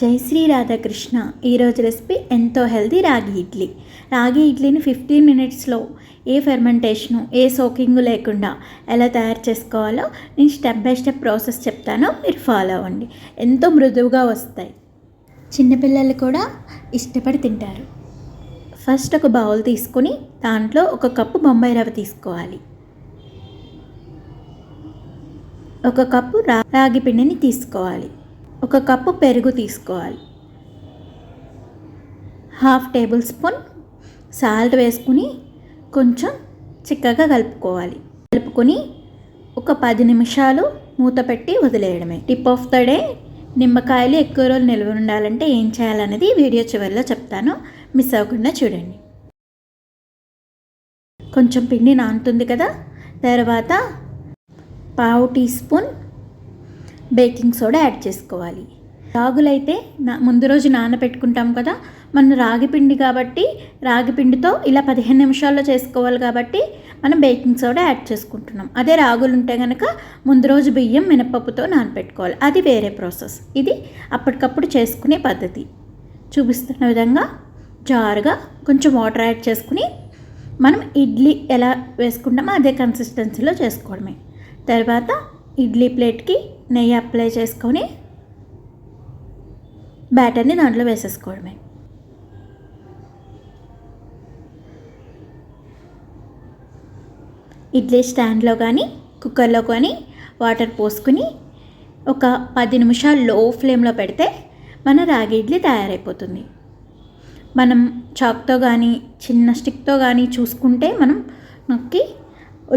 జై శ్రీ రాధాకృష్ణ. ఈరోజు రెసిపీ ఎంతో హెల్దీ రాగి ఇడ్లీ. రాగి ఇడ్లీని ఫిఫ్టీన్ మినిట్స్లో ఏ ఫెర్మెంటేషను ఏ సోకింగ్ లేకుండా ఎలా తయారు చేసుకోవాలో నేను స్టెప్ బై స్టెప్ ప్రాసెస్ చెప్తాను. మీరు ఫాలో అవ్వండి. ఎంతో మృదువుగా వస్తాయి. చిన్నపిల్లలు కూడా ఇష్టపడి తింటారు. ఫస్ట్ ఒక బౌల్ తీసుకొని దాంట్లో ఒక కప్పు బొంబాయి రవ్వ తీసుకోవాలి. ఒక కప్పు రా రాగి పిండిని తీసుకోవాలి. ఒక కప్పు పెరుగు తీసుకోవాలి. హాఫ్ టేబుల్ స్పూన్ సాల్ట్ వేసుకుని కొంచెం చిక్కగా కలుపుకోవాలి. కలుపుకొని ఒక పది నిమిషాలు మూత పెట్టి వదిలేయడమే. Tip of the day. నిమ్మకాయలు ఎక్కువ రోజులు నిల్వ ఉండాలంటే ఏం చేయాలనేది వీడియో చివరిలో చెప్తాను. మిస్ అవ్వకుండా చూడండి. కొంచెం పిండి నానుతుంది కదా. తర్వాత పావు teaspoon baking soda add చేసుకోవాలి. రాగులైతే నా ముందు రోజు నానబెట్టుకుంటాం కదా మన రాగి పిండి కాబట్టి రాగి పిండితో ఇలా పదిహేను నిమిషాల్లో చేసుకోవాలి కాబట్టి మనం బేకింగ్ సోడా యాడ్ చేసుకుంటున్నాం. అదే రాగులు ఉంటే కనుక ముందు రోజు బియ్యం మినపప్పుతో నానబెట్టుకోవాలి. అది వేరే ప్రాసెస్. ఇది అప్పటికప్పుడు చేసుకునే పద్ధతి. చూపిస్తున్న విధంగా జారుగా కొంచెం వాటర్ యాడ్ చేసుకుని మనం ఇడ్లీ ఎలా వేసుకుంటామో అదే కన్సిస్టెన్సీలో చేసుకోవడమే. తర్వాత ఇడ్లీ ప్లేట్కి నెయ్యి అప్లై చేసుకొని బ్యాటర్ని దాంట్లో వేసేసుకోవడమే. ఇడ్లీ స్టాండ్లో కానీ కుక్కర్లో కానీ వాటర్ పోసుకుని ఒక పది నిమిషాలు లో ఫ్లేమ్లో పెడితే మన రాగి ఇడ్లీ తయారైపోతుంది. మనం చాక్తో కానీ చిన్న స్టిక్తో కానీ చూసుకుంటే మనం నొక్కి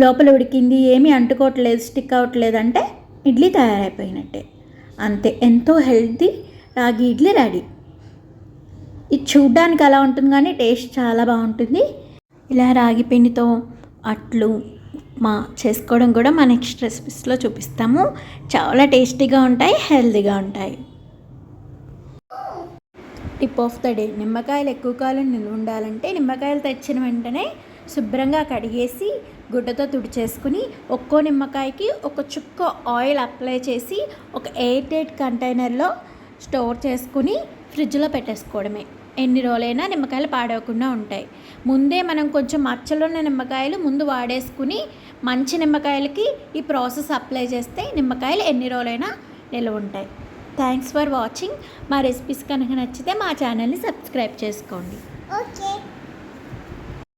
లోపల ఉడికింది ఏమీ అంటుకోవట్లేదు స్టిక్ అవ్వట్లేదు అంటే ఇడ్లీ తయారైపోయినట్టే. అంతే ఎంతో హెల్తీ రాగి ఇడ్లీ రెడీ. ఇది చూడ్డానికి అలా ఉంటుంది కానీ టేస్ట్ చాలా బాగుంటుంది. ఇలా రాగి పిండితో అట్లు ఉప్మా చేసుకోవడం కూడా మా నెక్స్ట్ రెసిపీస్లో చూపిస్తాము. చాలా టేస్టీగా ఉంటాయి హెల్తీగా ఉంటాయి. Tip of the day. నిమ్మకాయలు ఎక్కువ కాలం నిల్వ ఉండాలంటే నిమ్మకాయలు తెచ్చిన వెంటనే శుభ్రంగా కడిగేసి గుడ్డతో తుడిచేసుకుని ఒక్కో నిమ్మకాయకి ఒక చుక్క ఆయిల్ అప్లై చేసి ఒక ఎయిట్ ఎయిట్ కంటైనర్లో స్టోర్ చేసుకుని ఫ్రిడ్జ్లో పెట్టేసుకోవడమే. ఎన్ని రోజులైనా నిమ్మకాయలు పాడవకుండా ఉంటాయి. ముందే మనం కొంచెం మచ్చలున్న నిమ్మకాయలు ముందు వాడేసుకుని మంచి నిమ్మకాయలకి ఈ ప్రాసెస్ అప్లై చేస్తే నిమ్మకాయలు ఎన్ని రోజులైనా నిల్వ ఉంటాయి. Thanks for watching. మా రెసిపీస్ కనుక నచ్చితే మా ఛానల్ని సబ్స్క్రైబ్ చేసుకోండి. ఓకే.